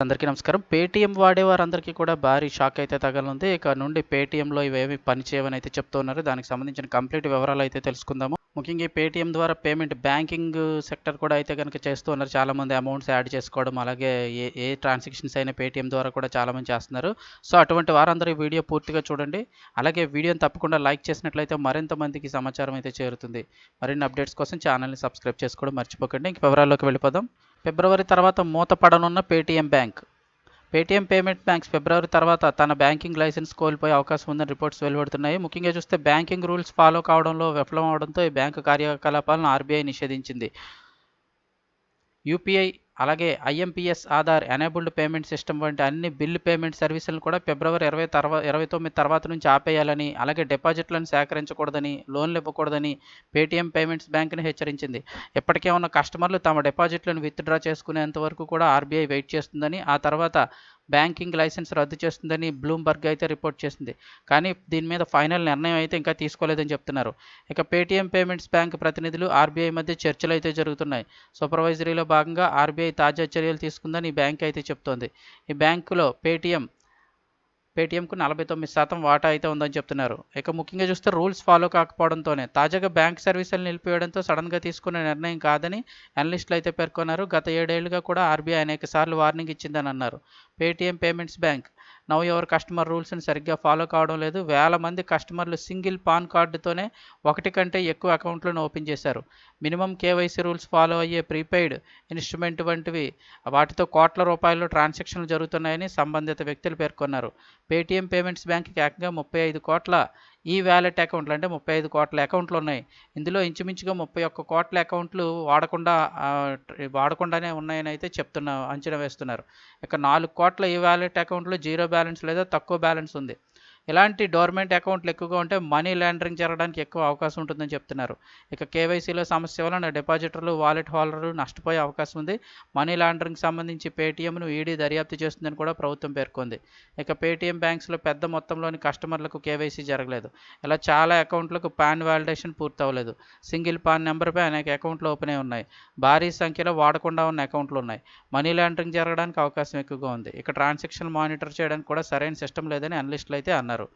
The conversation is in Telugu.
అందరికీ నమస్కారం. పేటీఎం వాడే వారందరికీ కూడా భారీ షాక్ అయితే తగలనుంది. ఇక నుండి పేటీఎంలో ఇవేమి పనిచేయవని అయితే చెప్తున్నారు దానికి సంబంధించిన కంప్లీట్ వివరాలు అయితే తెలుసుకుందాము. ముఖ్యంగా ఈ పేటీఎం ద్వారా పేమెంట్ బ్యాంకింగ్ సెక్టర్ కూడా అయితే కనుక చేస్తూ ఉన్నారు. చాలామంది అమౌంట్స్ యాడ్ చేసుకోవడం అలాగే ఏ ఏ ట్రాన్సాక్షన్స్ అయినా పేటీఎం ద్వారా కూడా చాలామంది చేస్తున్నారు. సో అటువంటి వారందరూ ఈ వీడియో పూర్తిగా చూడండి. అలాగే వీడియోని తప్పకుండా లైక్ చేసినట్లయితే మరింత మందికి సమాచారం అయితే చేరుతుంది. మరిన్ని అప్డేట్స్ కోసం ఛానల్ని సబ్స్క్రైబ్ చేసుకోవడం మర్చిపోకండి. ఇంక వివరాల్లోకి వెళ్ళిపోదాం. ఫిబ్రవరి తర్వాత మూతపడనున్న Paytm bank. Paytm payment banks ఫిబ్రవరి తర్వాత తన బ్యాంకింగ్ లైసెన్స్ కోల్పోయే అవకాశం ఉందని రిపోర్ట్స్ వెలువడుతున్నాయి. ముఖ్యంగా చూస్తే బ్యాంకింగ్ రూల్స్ ఫాలో కావడంలో విఫలం అవడంతో ఈ బ్యాంకు కార్యకలాపాలను ఆర్బీఐ నిషేధించింది. యూపీఐ అలాగే IMPS Aadhaar enabled payment system వంటి అన్ని బిల్లు పేమెంట్ సర్వీసులను కూడా ఫిబ్రవరి ఇరవై తర్వాత ఇరవై తొమ్మిది తర్వాత నుంచి ఆపేయాలని అలాగే డిపాజిట్లను సేకరించకూడదని లోన్లు ఇవ్వకూడదని పేటీఎం పేమెంట్స్ బ్యాంక్ని హెచ్చరించింది. ఇప్పటికే ఉన్న కస్టమర్లు తమ డిపాజిట్లను విత్డ్రా చేసుకునేంత వరకు కూడా ఆర్బీఐ వెయిట్ చేస్తుందని ఆ తర్వాత బ్యాంకింగ్ లైసెన్స్ రద్దు చేస్తుందని బ్లూంబర్గ్ అయితే రిపోర్ట్ చేసింది. కానీ దీని మీద ఫైనల్ నిర్ణయం అయితే ఇంకా తీసుకోలేదని చెప్తున్నారు. ఇక పేటీఎం పేమెంట్స్ బ్యాంక్ ప్రతినిధులు ఆర్బీఐ మధ్య చర్చలు అయితే జరుగుతున్నాయి. సూపర్వైజరీలో భాగంగా ఆర్బీఐ తాజా చర్యలు తీసుకుందని ఈ బ్యాంక్ అయితే చెప్తోంది. ఈ బ్యాంకులో పేటీఎం పేటీఎంకు నలభై తొమ్మిది శాతం వాటా అయితే ఉందని చెప్తున్నారు. ఇక ముఖ్యంగా చూస్తే రూల్స్ ఫాలో కాకపోవడంతోనే తాజాగా బ్యాంక్ సర్వీసులు నిలిపివేయడంతో సడన్గా తీసుకునే నిర్ణయం కాదని అనలిస్టులు అయితే పేర్కొన్నారు. గత ఏడేళ్ళుగా కూడా ఆర్బీఐ అనేక సార్లు వార్నింగ్ ఇచ్చిందని అన్నారు. Paytm payments bank now ever customer రూల్స్ని సరిగ్గా ఫాలో కావడం లేదు. వేల మంది కస్టమర్లు సింగిల్ పాన్ కార్డుతోనే ఒకటి కంటే ఎక్కువ అకౌంట్లను ఓపెన్ చేశారు. మినిమం కేవైసీ రూల్స్ ఫాలో అయ్యే ప్రీపెయిడ్ ఇన్స్ట్రుమెంట్ వంటివి వాటితో కోట్ల రూపాయలు ట్రాన్సాక్షన్లు జరుగుతున్నాయని సంబంధిత వ్యక్తులు పేర్కొన్నారు. పేటీఎం పేమెంట్స్ బ్యాంక్కి ఏకంగా ముప్పై ఐదు కోట్ల ఈ వ్యాలెట్ అకౌంట్లు అంటే ముప్పై ఐదు కోట్ల అకౌంట్లు ఉన్నాయి. ఇందులో ఇంచుమించుగా ముప్పై ఒక్క కోట్ల అకౌంట్లు వాడకుండా వాడకుండానే ఉన్నాయని అయితే చెప్తున్న అంచనా వేస్తున్నారు. ఇక నాలుగు కోట్ల ఈ వ్యాలెట్ అకౌంట్లో జీరో బ్యాలెన్స్ లేదా తక్కువ బ్యాలెన్స్ ఉంది. ఇలాంటి డోర్మెంట్ అకౌంట్లు ఎక్కువగా ఉంటే మనీ లాండరింగ్ జరగడానికి ఎక్కువ అవకాశం ఉంటుందని చెప్తున్నారు. ఇక కేవైసీలో సమస్య వలన డిపాజిటర్లు వాలెట్ హోల్డర్లు నష్టపోయే అవకాశం ఉంది. మనీ లాండరింగ్ సంబంధించి పేటీఎంను ఈడీ దర్యాప్తు చేస్తుందని కూడా ప్రభుత్వం పేర్కొంది. ఇక పేటీఎం బ్యాంక్స్లో పెద్ద మొత్తంలోని కస్టమర్లకు కేవైసీ జరగలేదు. ఇలా చాలా అకౌంట్లకు పాన్ వాలిడేషన్ పూర్తవ్వలేదు సింగిల్ పాన్ నెంబర్పై అనేక అకౌంట్లు ఓపెన్ అయి ఉన్నాయి. భారీ సంఖ్యలో వాడకుండా ఉన్న అకౌంట్లు ఉన్నాయి. మనీ లాండరింగ్ జరగడానికి అవకాశం ఎక్కువగా ఉంది. ఇక ట్రాన్సాక్షన్ మానిటర్ చేయడానికి కూడా సరైన సిస్టమ్ లేదని అనలిస్టులు అయితే అన్నారు.